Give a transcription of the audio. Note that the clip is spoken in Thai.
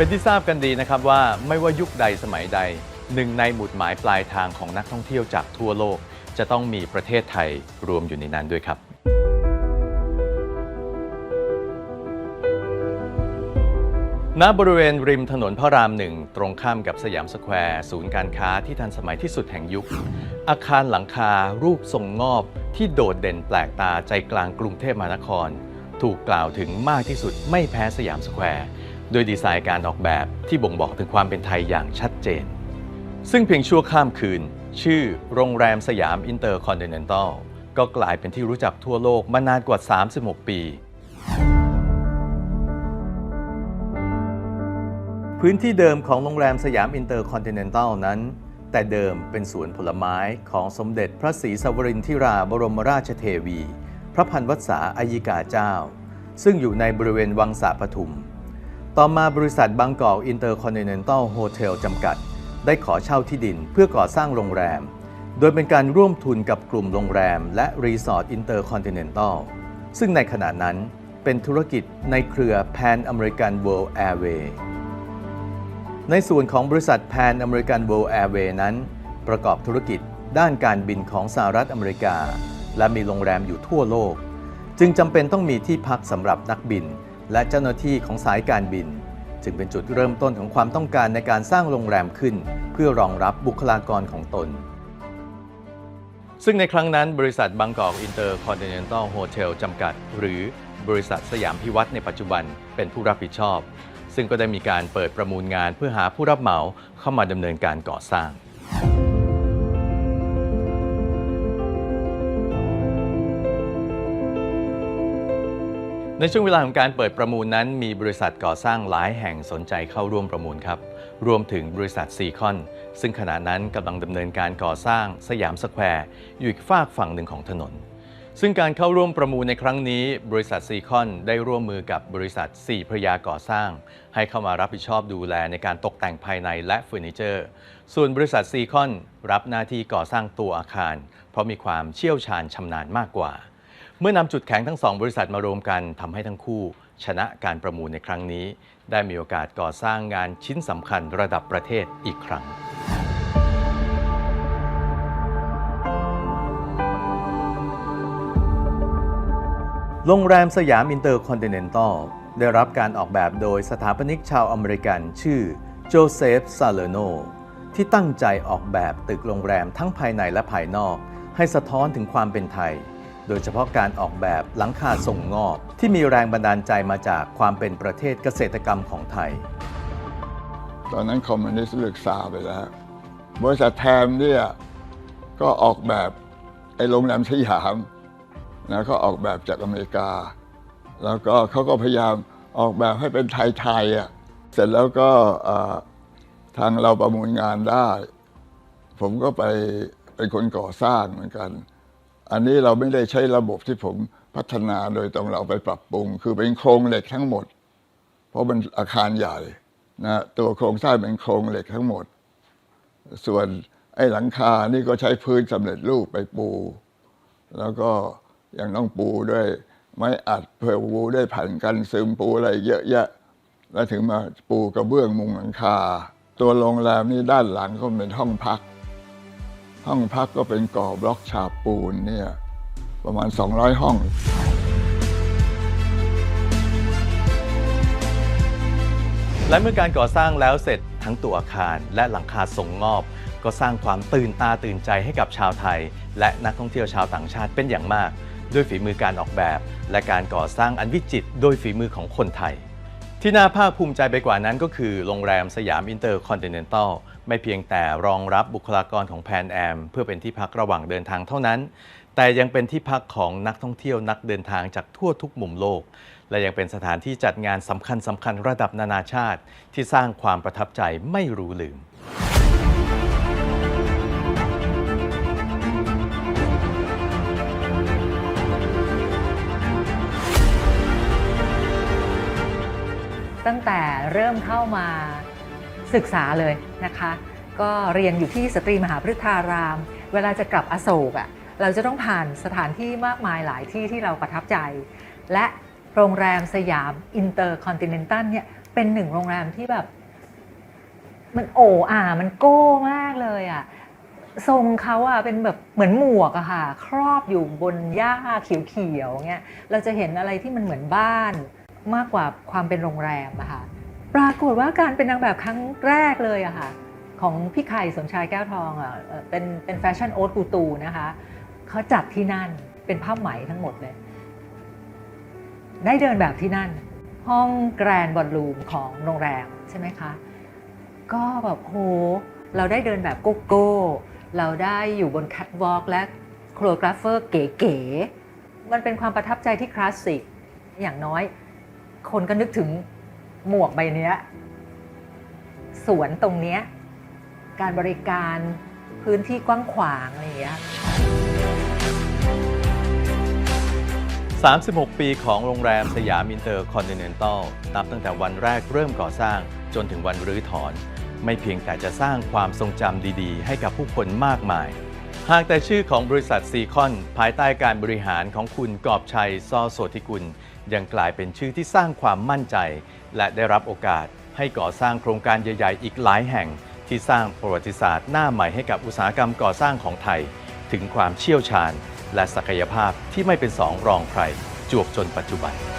เป็นที่ทราบกันดีนะครับว่าไม่ว่ายุคใดสมัยใด หนึ่งในหมุดหมายปลายทางของนักท่องเที่ยวจากทั่วโลก จะต้องมีประเทศไทยรวมอยู่ในนั้นด้วยครับ ณบริเวณริมถนนพระรามหนึ่งตรงข้ามกับสยามสแควร์ ศูนย์การค้าที่ทันสมัยที่สุดแห่งยุค อาคารหลังคารูปทรงงอบที่โดดเด่นแปลกตาใจกลางกรุงเทพมหานคร ถูกกล่าวถึงมากที่สุดไม่แพ้สยามสแควร์ โดยดีไซน์การออกแบบที่บ่งบอกถึงความเป็นไทยอย่างชัดเจน ซึ่งเพียงชั่วข้ามคืน ชื่อโรงแรมสยามอินเตอร์คอนติเนนตัลก็กลายเป็นที่รู้จักทั่วโลกมานานกว่า 36 ปี พื้นที่เดิมของโรงแรมสยามอินเตอร์คอนติเนนตัลนั้น แต่เดิมเป็นสวนผลไม้ของสมเด็จพระศรีสวรินทิราบรมราชเทวี พระพันวษาอายิกาเจ้า ซึ่งอยู่ในบริเวณวังสาปทุม ต่อมาบริษัทบางกอกอินเตอร์คอนติเนนตัลโฮเทลจำกัด ได้ขอเช่าที่ดินเพื่อก่อสร้างโรงแรม โดยเป็นการร่วมทุนกับกลุ่มโรงแรม และรีสอร์ทอินเตอร์คอนติเนนตัลซึ่งในขณะนั้นเป็นธุรกิจในเครือ Pan American World Airways ในส่วนของบริษัท Pan American World Airways นั้น ประกอบธุรกิจด้านการบินของสหรัฐอเมริกา และมีโรงแรมอยู่ทั่วโลก จึงจำเป็นต้องมีที่พักสำหรับนักบิน และเจ้าหน้าที่ของสายการบิน จึงเป็นจุดเริ่มต้นของความต้องการในการสร้างโรงแรมขึ้น เพื่อรองรับบุคลากรของตน ซึ่งในครั้งนั้นบริษัทบางกอกอินเตอร์คอนติเนนตัลโฮเทลจำกัด หรือบริษัทสยามพิวัตรในปัจจุบันเป็นผู้รับผิดชอบ ซึ่งก็ได้มีการเปิดประมูลงานเพื่อหาผู้รับเหมาเข้ามาดำเนินการก่อสร้าง ในช่วงเวลาของการเปิดประมูลนั้น มีบริษัทก่อสร้างหลายแห่งสนใจเข้าร่วมประมูลครับ รวมถึงบริษัทซีคอน ซึ่งขณะนั้นกำลังดำเนินการก่อสร้างสยามสแควร์อยู่อีกฝากฝั่งหนึ่งของถนน ซึ่งการเข้าร่วมประมูลในครั้งนี้ บริษัทซีคอนได้ร่วมมือกับบริษัทสี่พระยาก่อสร้าง ให้เข้ามารับผิดชอบดูแลในการตกแต่งภายในและเฟอร์นิเจอร์ ส่วนบริษัทซีคอนรับหน้าที่ก่อสร้างตัวอาคาร เพราะมีความเชี่ยวชาญชำนาญมากกว่า เมื่อนำจุดแข็งทั้งสองบริษัทมารวมกันทำให้ทั้งคู่ ชนะการประมูลในครั้งนี้ ได้มีโอกาสก่อสร้างงานชิ้นสำคัญระดับประเทศอีกครั้ง โรงแรมสยามอินเตอร์คอนติเนนตัลได้รับการออกแบบโดยสถาปนิกชาวอเมริกันชื่อโจเซฟซาเลโนที่ตั้งใจออกแบบตึกโรงแรมทั้งภายในและภายนอก ให้สะท้อนถึงความเป็นไทย โดยเฉพาะการออกแบบหลังคาทรงงอบที่มีแรงบันดาลใจมาจากความเป็นประเทศเกษตรกรรมของไทย ตอนนั้นคอมมิวนิสต์เลือกซาไปแล้วบริษัทแทมเนี่ยก็ออกแบบไอ้โรงแรมสยามนะเขาออกแบบจากอเมริกา แล้วก็เขาก็พยายามออกแบบให้เป็นไทยๆอะเสร็จแล้วก็ทางเราประมูลงานได้ ผมก็ไปเป็นคนก่อสร้างเหมือนกัน อันนี้เราไม่ได้ใช้ระบบที่ผมพัฒนาโดยตรงเราไปปรับปรุง คือเป็นโครงเหล็กทั้งหมด เพราะมันอาคารใหญ่นะตัวโครงสร้างเป็นโครงเหล็กทั้งหมด ส่วนไอ้หลังคานี่ก็ใช้พื้นสำเร็จรูปไปปู แล้วก็ยังต้องปูด้วยไม้อัดเพื่อปูด้วยแผ่นกันซึมปูอะไรเยอะแยะ แล้วถึงมาปูกระเบื้องมุงหลังคา ตัวโรงแรมนี่ด้านหลังก็เป็นห้องพัก ห้องพักก็เป็นก่อบล็อกฉาบปูนเนี่ยประมาณ 200 ห้อง และเมื่อการก่อสร้างแล้วเสร็จทั้งตัวอาคารและหลังคาทรงงอบ ก็สร้างความตื่นตาตื่นใจให้กับชาวไทย และนักท่องเที่ยวชาวต่างชาติเป็นอย่างมาก ด้วยฝีมือการออกแบบ และการก่อสร้างอันวิจิตรโดยฝีมือของคนไทย ที่น่าภาคภูมิใจไปกว่านั้นก็คือโรงแรมสยามอินเตอร์คอนติเนนตัล ไม่เพียงแต่รองรับบุคลากรของแพนแอม เพื่อเป็นที่พักระหว่างเดินทางเท่านั้น แต่ยังเป็นที่พักของนักท่องเที่ยวนักเดินทางจากทั่วทุกมุมโลก และยังเป็นสถานที่จัดงานสำคัญสำคัญระดับนานาชาติ ที่สร้างความประทับใจไม่รู้ลืมตั้งแต่เริ่มเข้ามา ศึกษาเลยนะคะ ก็เรียนอยู่ที่สตรีมหาพฤทธาราม เวลาจะกลับอโศกอะ่ะเราจะต้องผ่านสถานที่มากมายหลายที่ที่เราประทับใจ และโรงแรมสยามอินเตอร์คอนติเนนตัลเนี่ยเป็นหนึ่งโรงแรมที่แบบ มันโอ้อ่ามันโก้มากเลยอะทรงเขาอะเป็นแบบเหมือนหมวกอะค่ะ ครอบอยู่บนหญ้าเขียวๆเงี้ยเราจะเห็นอะไรที่มันเหมือนบ้านมากกว่าความเป็นโรงแรมอะค่ะ ปรากฏว่าการเป็นนางแบบครั้งแรกเลยอะค่ะของพี่ไข่สมชายแก้วทองอะเป็นเป็นแฟชั่นโอ๊ตกูตูนะคะเขาจัดที่นั่นเป็นผ้าไหมทั้งหมดเลย ได้เดินแบบที่นั่น ห้องแกรนด์บอลลูมของโรงแรมใช่ไหมคะ ก็แบบโหเราได้เดินแบบโกโก้ เราได้อยู่บนแคทวอล์กและโครกราฟเฟอร์เก๋ๆมันเป็นความประทับใจที่คลาสสิกอย่างน้อย คนก็นึกถึง หมวกใบเนี้ยสวนตรงเนี้ยการบริการพื้นที่กว้างขวางอะไรอย่างเงี้ย 36 ปีของโรงแรมสยามอินเตอร์คอนติเนนตัลนับตั้งแต่วันแรกเริ่มก่อสร้างจนถึงวันรื้อถอน ไม่เพียงแต่จะสร้างความทรงจำดีๆ ให้กับผู้คนมากมาย หากแต่ชื่อของบริษัทซีคอน ภายใต้การบริหารของคุณกอบชัยซอโสธิกุล ยังกลายเป็นชื่อที่สร้างความมั่นใจ และได้รับโอกาสให้ก่อสร้างโครงการใหญ่ๆ อีกหลายแห่งที่สร้างประวัติศาสตร์หน้าใหม่ให้กับอุตสาหกรรมก่อสร้างของไทย ถึงความเชี่ยวชาญ และศักยภาพที่ไม่เป็นสองรองใครจวบจนปัจจุบัน